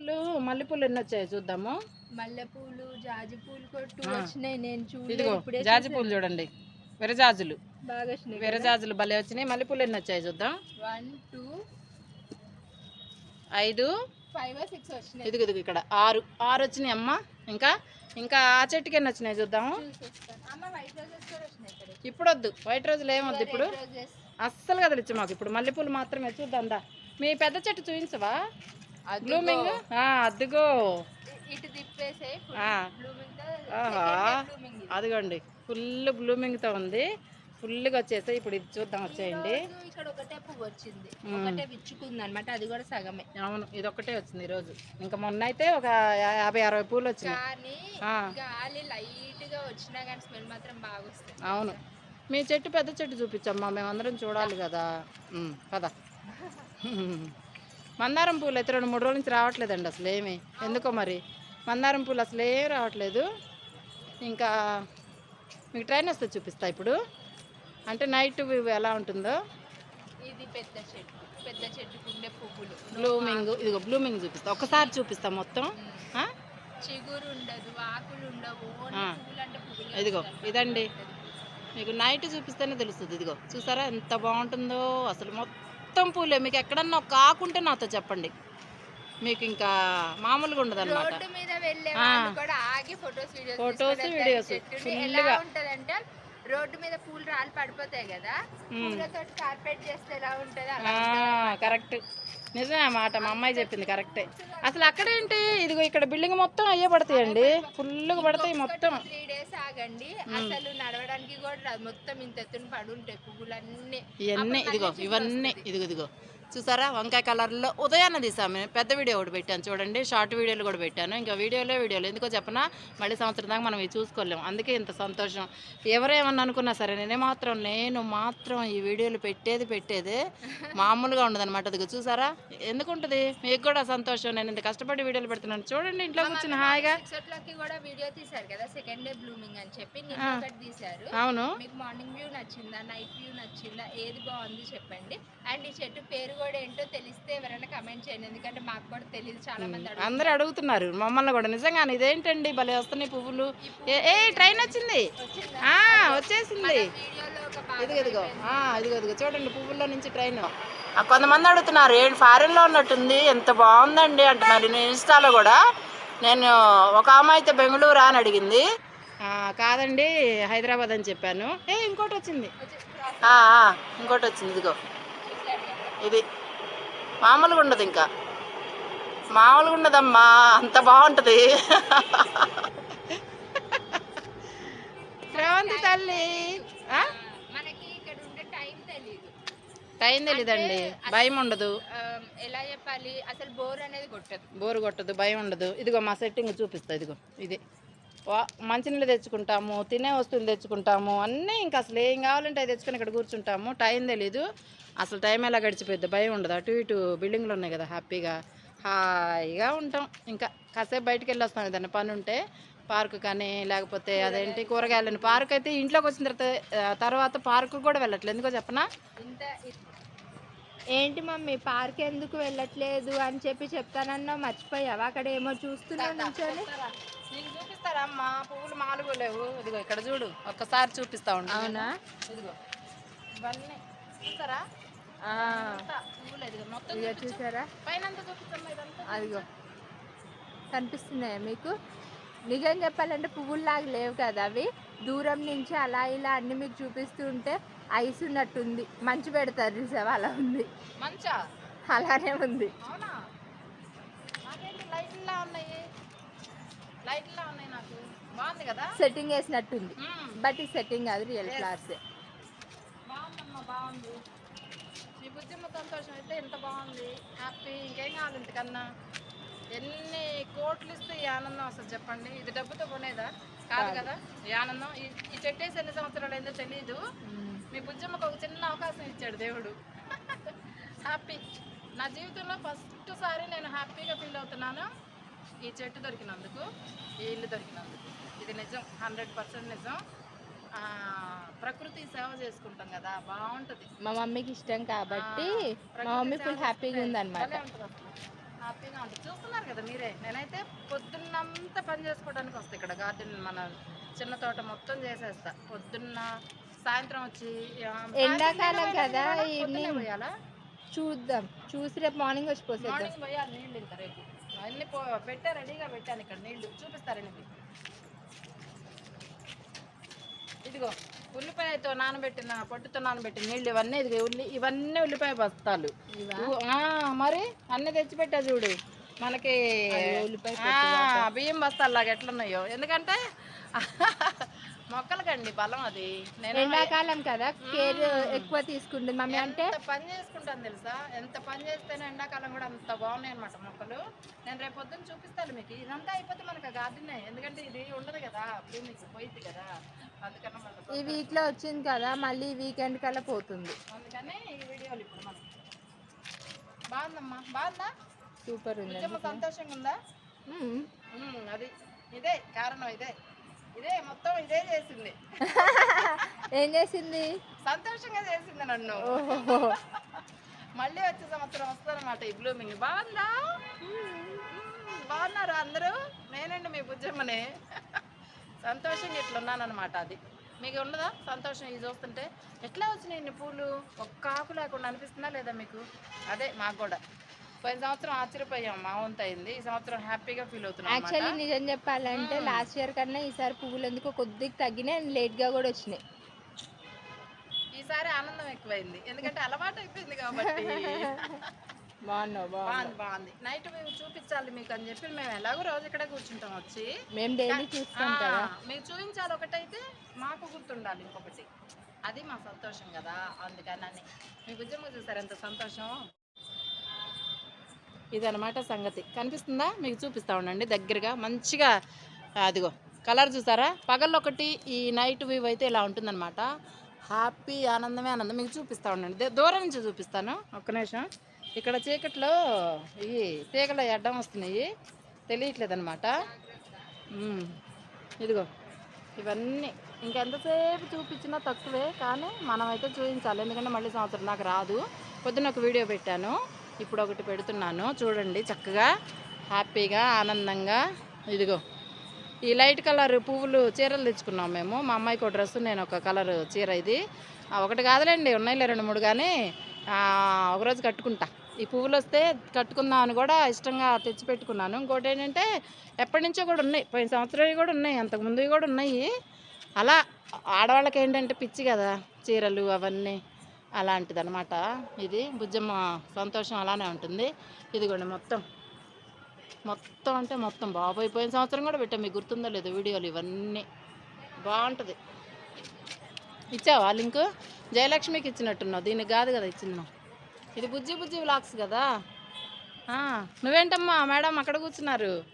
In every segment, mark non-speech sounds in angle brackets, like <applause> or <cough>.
పూలు మల్లెపూలు ఎన్ని వచ్చాయి చూద్దాము. మల్లెపూలు జాజి పూలు కూడా టూ ఆ. వచ్చినాయి. నేను ఇదిగో జాజి. పూలు చూడండి. విరజాజులు. బాగా వచ్చినాయి విరజాజులు భలే వచ్చినాయి. మల్లెపూలు ఎన్ని వచ్చాయి చూద్దాం. వన్ టూ ఐదు. ఫైవ్ సిక్స్ వచ్చినాయి. ఇదిగో ఇదిగో ఇక్కడ ఆరు. ఆరు వచ్చినాయి అమ్మ. ఇంకా ఇంకా ఆ చెట్టుకి ఎన్ని వచ్చినాయి చూద్దాము. చూసేస్తాను. అమ్మ వైట్ రోజెస్ కూడా వచ్చినాయి ఇక్కడ. ఇప్పుడు వద్దు. వైట్ రోజులు ఏమొద్దు ఇప్పుడు. Red roses. అస్సలు కదిలిచ్చు మాకు ఇప్పుడు. మల్లెపూలు మాత్రమే చూద్దాం దా. మీ పెద్ద చెట్టు చూపించవా. బ్లూమింగ్? అద్దుగో ఇ- ఇటు తిప్పేసే అదిగోండి. ఫుల్ బ్లూమింగ్తో ఉంది. ఫుల్గా వచ్చేసాయి. ఇప్పుడు ఇది చూద్దాం వచ్చేయండి. ఇక్కడ ఒకటే పువ్వు వచ్చింది. ఒకటే విచ్చుకుంది అనమాట అది కూడా సగమే. అవును. ఇది ఒక్కటే వచ్చింది ఈరోజు. ఇంకా మొన్న అయితే ఒక యాభై అరవై పూలు వచ్చినాయి. గాలి లైట్గా వచ్చినా కానీ స్మెల్ మాత్రం బాగా వస్తుంది. అవును. మీ చెట్టు పెద్ద చెట్టు చూపించమ్మా. మేమందరం చూడాలి కదా. పద. <laughs> మందారం పూలు అయితే రెండు మూడు రోజుల నుంచి రావట్లేదండి అసలు ఏమి. ఎందుకో మరి? మందారం పూలు అసలు ఏం రావట్లేదు. ఇంకా మీకు ట్రైన్ వస్తే చూపిస్తా ఇప్పుడు. అంటే నైట్ వ్యూ ఎలా ఉంటుందో? ఇది పెద్ద చెట్టు పెద్ద చెట్టుకు ఉండే పువ్వులు. బ్లూమింగ్ ఇదిగో బ్లూమింగ్ చూపిస్తా. ఒక్కసారి చూపిస్తా మొత్తం? చిగురు ఉండదు ఆకులు ఉండవు ఇదిగో ఇదండి. మీకు నైట్ చూపిస్తేనే తెలుస్తుంది. ఇదిగో చూసారా ఎంత బాగుంటుందో అసలు మొత్తం పూలే. మీకు ఎక్కడన్నా ఒక ఆకుంటే నాతో చెప్పండి. మీకు ఇంకా మామూలుగా ఉండదు అనమాట రోడ్డు మీద వెళ్ళే ఆ. వాళ్ళు కూడా ఆగి ఫొటోస్ వీడియోస్ Photos, videos. ఎలా Full గా. ఉంటదంటే రోడ్డు మీద పూలు రాళ్ళు పడిపోతాయి కదా. పూలతో కార్పెట్ చేస్తే ఎలా ఉంటది కరెక్ట్ నిజమే మాట మా అమ్మాయి చెప్పింది కరెక్టే. అసలు అక్కడేంటి ఇదిగో ఇక్కడ బిల్డింగ్ మొత్తం అయ్యే పడతాయండి. ఫుల్గా పడతాయి మొత్తం. త్రీ డేస్ ఆగండి. అసలు నడవడానికి కూడా మొత్తం ఇంత ఎత్తున పడి ఉంటాయి పువ్వులన్నీ. ఇవన్నీ ఇదిగో ఇవన్నీ ఇదిగో ఇదిగో. చూసారా? వంకాయ కలర్లో ఉదయాన్నే తీసాము పెద్ద వీడియో ఒకటి పెట్టాను. చూడండి షార్ట్ వీడియోలు కూడా పెట్టాను. ఇంకా వీడియోలే వీడియోలు. ఎందుకో చెప్పనా? మళ్ళీ సంవత్సరం దాకా మనం ఇవి చూసుకోలేము అందుకే ఇంత సంతోషం. ఎవరేమన్నా అనుకున్నా సరే నేనే మాత్రం నేను మాత్రం ఈ వీడియోలు పెట్టేది పెట్టేది మామూలుగా ఉండదన్నమాట. అదిగో చూసారా? ఎందుకు ఉంటుంది మీకు కూడా సంతోషం. నేను ఇంత కష్టపడి వీడియోలు పెడుతున్నాను. చూడండి ఇంట్లో కూర్చుని హాయిగా. కూడా వీడియో తీశారు కదా సెకండ్ డే బ్లూమింగ్ అని చెప్పి. తీశారు. అవును. మీకు మార్నింగ్ వ్యూ నచ్చిందా నైట్ వ్యూ నచ్చిందా ఏది బాగుంది చెప్పండి. అండ్ ఈ చెట్టు పేరు కూడా ఏంటో తెలిస్తే ఎవరైనా కమెంట్ చేయండి. ఎందుకంటే మాకు కూడా తెలియదు. చాలా మంది. అందరూ అడుగుతున్నారు. మమ్మల్ని కూడా. నిజంగా ఇదేంటండి? భలే వస్తున్నాయి పువ్వులు. ఏ ఏ ట్రైన్ వచ్చింది? వచ్చేసింది. ఇదిగో ఇదిగో. ఆ, ఇదిగో ఇదిగో. చూడండి పువ్వుల్లో నుంచి ట్రైన్. కొంతమంది అడుగుతున్నారు ఏంటి ఫారెన్లో ఉన్నట్టుంది? ఎంత బాగుందండి? అంటున్నారు. నేను ఇన్స్టాలో కూడా నేను ఒక ఆమె అయితే బెంగళూరు అని అడిగింది. కాదండి హైదరాబాద్ అని చెప్పాను. ఏ ఇంకోటి వచ్చింది. ఇంకోటి వచ్చింది. ఇదిగో. ఇది మామూలుగా ఉండదు ఇంకా. మామూలుగా ఉండదమ్మా అంత బాగుంటుంది. శ్రవంతి తల్లి ఆ? మనకి ఇక్కడ ఉండే టైం తెలియదు టైం తెలీదండి భయం ఉండదు. ఎలా చెప్పాలి అసలు బోర్ అనేది కొట్టదు. బోరు కొట్టదు భయం ఉండదు. ఇదిగో మా సెట్టింగ్ చూపిస్తా ఇదిగో ఇది. మంచినీళ్ళు తెచ్చుకుంటాము తినే వస్తువులు తెచ్చుకుంటాము అన్నీ ఇంకా అసలు ఏం కావాలంటే అది తెచ్చుకొని ఇక్కడ కూర్చుంటాము. టైం తెలీదు. అసలు టైం ఎలా గడిచిపోద్ది భయం ఉండదు. అటు ఇటు బిల్డింగ్లు ఉన్నాయి కదా హ్యాపీగా. హాయిగా ఉంటాం. ఇంకా కాసేపు బయటికి వెళ్ళొస్తాం ఏదైనా పని ఉంటే పార్క్ కానీ లేకపోతే అదేంటి కూరగాయలని. పార్క్ అయితే ఇంట్లోకి వచ్చిన తర్వాత తర్వాత పార్క్ కూడా వెళ్ళట్లేదు. ఎందుకో చెప్పనా? ఏంటి మమ్మీ పార్క్ ఎందుకు వెళ్ళట్లేదు అని చెప్పి చెప్తానన్నా మర్చిపోయావా? అక్కడ ఏమో చూస్తున్నావు నుంచొని. నీకు చూపిస్తారా అమ్మ? పువ్వులు మాలుగు లేవు. ఇదిగో ఇక్కడ చూడు ఒక్కసారి చూపిస్తా ఉండు. అవునా? ఇదిగో. ఇవన్నీ చూస్తారా? పువ్వులు ఇదిగో. చూసారా? అదిగో. కనిపిస్తున్నాయా మీకు? నిజం చెప్పాలంటే పువ్వుల్లాగా లేవు కదా అవి. దూరం నుంచి అలా ఇలా అన్ని మీకు చూపిస్తూ ఉంటే ఐస్ ఉన్నట్టుంది. మంచు పెడతారు చూసావా అలా ఉంది. మంచా? అలానే ఉంది. అవునా? నాకేంటి లైట్లా ఉన్నాయి? లైట్లా ఉన్నాయి నాకు. బాగుంది కదా? సెట్టింగ్ వేసినట్టుంది. బట్ ఈ సెట్టింగ్ కాదు రియల్ ఫ్లవర్స్ బాగుందమ్మా బాగుంది. నీ బుద్ధిమ్మ సంతోషం అయితే ఎంత బాగుంది. హ్యాపీ ఇంకేం ఇంతకన్నా ఎన్ని కోట్లు ఇస్తే ఈ ఆనందం అసలు చెప్పండి. ఇది డబ్బుతో కొనేదా? కాదు కదా. ఈ ఆనందం. ఈ ఈ చెట్టు వేసి ఎన్ని సంవత్సరాలు అయిందో తెలియదు మీ బుజ్జమ్మకు ఒక చిన్న అవకాశం ఇచ్చాడు దేవుడు. హ్యాపీ నా జీవితంలో ఫస్ట్ సారి నేను హ్యాపీగా ఫీల్ అవుతున్నాను. ఈ చెట్టు దొరికినందుకు ఈ ఇల్లు దొరికినందుకు. ఇది నిజం హండ్రెడ్ పర్సెంట్ నిజం. ఆ, ప్రకృతి సేవ చేసుకుంటాం కదా బాగుంటుంది. మా మమ్మీకి ఇష్టం కాబట్టి ఆ, మా మమ్మీ ఫుల్ హ్యాపీగా ఉందన్నమాట. హ్యాపీగా ఉంటుంది చూస్తున్నారు కదా మీరే నేనైతే పొద్దున్నంతా పని చేసుకోవడానికి వస్తా ఇక్కడ. గార్డెన్ మన చిన్న తోట మొత్తం చేసేస్తా. పొద్దున్న సాయంత్రం వచ్చి ఎండాకాలం నీళ్ళు కదా, ఈవినింగ్. చూద్దాం. చూసి రేపు మార్నింగ్ వచ్చి పోసేద్దాం. మార్నింగ్ పోయాలి నీళ్ళు ఇంకా రేపు. అన్ని పెట్టా రెడీగా పెట్టాను ఇక్కడ నీళ్ళు చూపిస్తారండి మీకు. ఇదిగో ఉల్లిపాయతో నానబెట్టిన పొట్టుతో నానబెట్టిన నీళ్ళు ఇవన్నీ ఇదిగో ఉల్లి ఇవన్నీ ఉల్లిపాయ బస్తాలు. మరి అన్ని తెచ్చిపెట్టా చూడు. మనకి ఉల్లిపాయ బియ్యం బస్తాల్లాగా ఎట్లున్నాయో. ఎందుకంటే మొక్కలకండి బలం అది. నేను ఎండాకాలం కదా కేర్ ఎక్కువ తీసుకుంటుంది మమ్మీ అంటే? పని చేసుకుంటాను తెలుసా? ఎంత పని చేస్తేనే ఎండాకాలం కూడా అంత బాగున్నాయి అనమాట మొక్కలు. నేను రేపు పొద్దున్న చూపిస్తాను మీకు. ఇదంతా అయిపోతే మనకు గార్డెన్. ఎందుకంటే ఇది ఉండదు కదా భూమికి పోయింది కదా. అందుకన్నా ఈ వీక్లో వచ్చింది కదా మళ్ళీ వీకెండ్ కల్లా పోతుంది. అందుకని ఈ వీడియోలు ఇప్పుడు మనం బాగుందమ్మా. బాగుందా? సూపర్ ఉంది సంతోషంగా ఉందా? అది. ఇదే కారణం ఇదే. ఇదే మొత్తం ఇదే చేసింది. <laughs> ఏం చేసింది? సంతోషంగా చేసింది నన్ను. మళ్ళీ వచ్చే సంవత్సరం వస్తారన్నమాట ఈ బ్లూమింగ్. బాగుందా? బాగున్నారు అందరూ? నేనండి మీ బుజ్జమ్మని. సంతోషంగా ఇట్లా ఉన్నానన్నమాట అది. మీకు ఉండదా సంతోషం ఇది చూస్తుంటే? ఎట్లా వచ్చినాయి ఇన్ని పూలు? ఒక్క ఆకు లేకుండా అనిపిస్తుందా లేదా మీకు? అదే మాకు కూడా. పోయిన సంవత్సరం ఆశ్చర్యపోయాం. మా వంతు అయింది ఈ సంవత్సరం హ్యాపీగా ఫీల్ అవుతున్నాం యాక్చువల్లీ. నిజం చెప్పాలంటే లాస్ట్ ఇయర్ కన్నా ఈసారి పువ్వులు ఎందుకో కొద్దిగా తగ్గినాయి అండ్ లేట్గా కూడా వచ్చినాయి. ఈసారి ఆనందం ఎక్కువైంది. ఎందుకంటే అలవాటు అయిపోయింది కాబట్టి. <laughs> బాగున్నావు బాగుంది బాగుంది. నైట్ మేము చూపించాలి మీకు అని చెప్పి మేము ఎలాగో రోజు ఇక్కడే కూర్చుంటాం వచ్చి. మేము డైలీ చూస్తాం కదా. మీకు చూపించాలి ఒకటైతే మాకు గుర్తుండాలి ఇంకొకటి. అది మా సంతోషం కదా. అందుకని మీ బుజ్జమ్మ చూసారు ఎంత సంతోషం? ఇదనమాట సంగతి. కనిపిస్తుందా? మీకు చూపిస్తా ఉండండి దగ్గరగా. మంచిగా అదిగో. కలర్ చూసారా? పగల్లో ఒకటి ఈ నైట్ వ్యూ అయితే ఇలా ఉంటుందన్నమాట. హ్యాపీ ఆనందమే ఆనందం. మీకు చూపిస్తా ఉండండి. దే- దూరం నుంచి చూపిస్తాను. ఒక్క నిమిషం. ఇక్కడ చీకట్లో ఈ తీగలు అడ్డం వస్తున్నాయి. తెలియట్లేదనమాట ఇదిగో. ఇవన్నీ. ఇంకెంతసేపు చూపించినా తక్కువే కానీ మనమైతే చూపించాలి ఎందుకంటే మళ్ళీ సంవత్సరం నాకు రాదు. పొద్దున్న ఒక వీడియో పెట్టాను. ఇప్పుడు ఒకటి పెడుతున్నాను. చూడండి చక్కగా హ్యాపీగా ఆనందంగా. ఇదిగో ఈ లైట్ కలర్ పువ్వులు చీరలు తెచ్చుకున్నాం మేము. మా అమ్మాయికి ఒక డ్రెస్ నేను ఒక కలర్ చీర ఇది. ఒకటి కాదులేండి ఉన్నాయిలే రెండు మూడు కానీ ఒకరోజు కట్టుకుంటా. ఈ పువ్వులు వస్తే కట్టుకుందాం అని కూడా ఇష్టంగా తెచ్చి పెట్టుకున్నాను. ఇంకోటి ఏంటంటే ఎప్పటి నుంచో కూడా ఉన్నాయి. పోయిన సంవత్సరం కూడా ఉన్నాయి అంతకుముందు కూడా ఉన్నాయి. అలా ఆడవాళ్ళకి ఏంటంటే పిచ్చి కదా చీరలు అవన్నీ. అలాంటిది అనమాట ఇది బుజ్జమ్మ సంతోషం అలానే ఉంటుంది. ఇదిగోండి మొత్తం. మొత్తం అంటే మొత్తం బాబోయ్ పోయిన సంవత్సరం కూడా పెట్టాం. మీకు గుర్తుందో లేదో వీడియోలు ఇవన్నీ. బాగుంటుంది. ఇచ్చావా లింకు? జయలక్ష్మికి ఇచ్చినట్టున్నావు. దీనికి కాదు కదా ఇచ్చింది. ఇది బుజ్జి బుజ్జి వ్లాగ్స్ కదా? నువ్వేంటమ్మా? మేడం అక్కడ కూర్చున్నారు.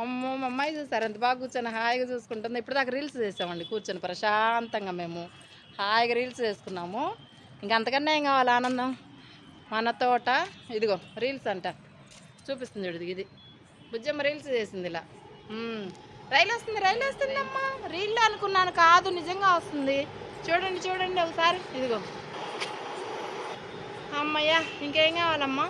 అమ్మో మా అమ్మాయి చూసారు. ఎంత బాగా కూర్చొని హాయిగా చూసుకుంటుంది. ఇప్పుడు దాకా రీల్స్ చేసామండి. కూర్చొని ప్రశాంతంగా మేము. హాయిగా రీల్స్ చేసుకున్నాము. ఇంకంతకన్నా ఏం కావాలి ఆనందం? మన తోట ఇదిగో రీల్స్ అంట. చూపిస్తుంది చూడు ఇది. బుజ్జమ్మ రీల్స్ చేసింది ఇలా. రైలు వస్తుంది రైలు వస్తుంది అమ్మా రీల్ అనుకున్నాను కాదు నిజంగా వస్తుంది. చూడండి చూడండి ఒకసారి. ఇదిగో. అమ్మయ్యా ఇంకేం కావాలమ్మా?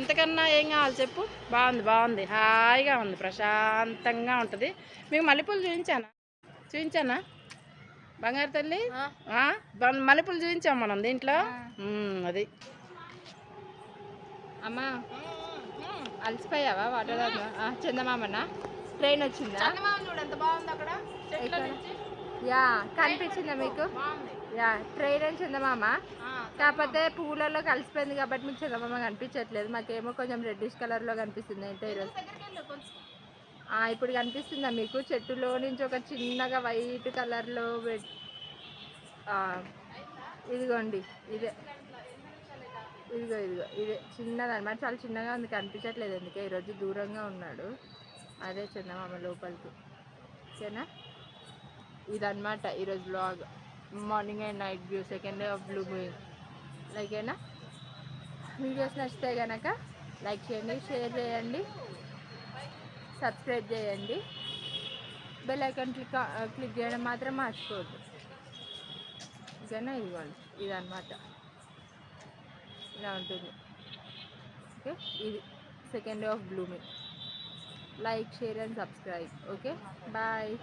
ఇంతకన్నా ఏం కావాలి చెప్పు? బాగుంది బాగుంది. హాయిగా ఉంది ప్రశాంతంగా ఉంటుంది. మీకు మల్లెపూలు చూపించానా? చూపించానా? బంగారు తల్లి? మల్లెపూలు చూపించాం మనం దీంట్లో? అది. అమ్మా అలసిపోయావా వాటర్ చందమామనా? ట్రైన్ వచ్చిందా? చందమామ చూడు ఎంత బాగుంది అక్కడ. చెట్ల ఎక్కడ? నుంచి. యా కనిపించిందా మీకు? యా ట్రైన్ అని చందమామ. ఆ, కాకపోతే పువ్వులలో కలిసిపోయింది కాబట్టి మీకు చందమామ కనిపించట్లేదు. మాకేమో కొంచెం రెడ్డిష్ కలర్లో కనిపిస్తుంది ఏంటో ఈరోజు ఇప్పుడు కనిపిస్తుందా మీకు? చెట్టులో నుంచి ఒక చిన్నగా వైట్ కలర్లో ఇదిగోండి ఇదే. ఇదిగో ఇదిగో ఇదే చిన్నది అనమాట చాలా చిన్నగా ఉంది కనిపించట్లేదు ఎందుకే ఈరోజు దూరంగా ఉన్నాడు. అదే చందమామ లోపలికి. ఓకేనా? ఇదన్నమాట ఈరోజు blog morning and night view second day of blue moving లైకేనా videos నచ్చితే కనుక లైక్ చేయండి షేర్ చేయండి. సబ్స్క్రైబ్ చేయండి. బెల్ ఐకాన్ క్లిక్ క్లిక్ చేయడం మాత్రం మర్చిపోద్దు ఓకేనా? ఇవ్వాలి ఇదన్నమాట. ఇలా ఉంటుంది. ఓకే? ఇది second day of blooming. Like share and subscribe. Okay? Bye.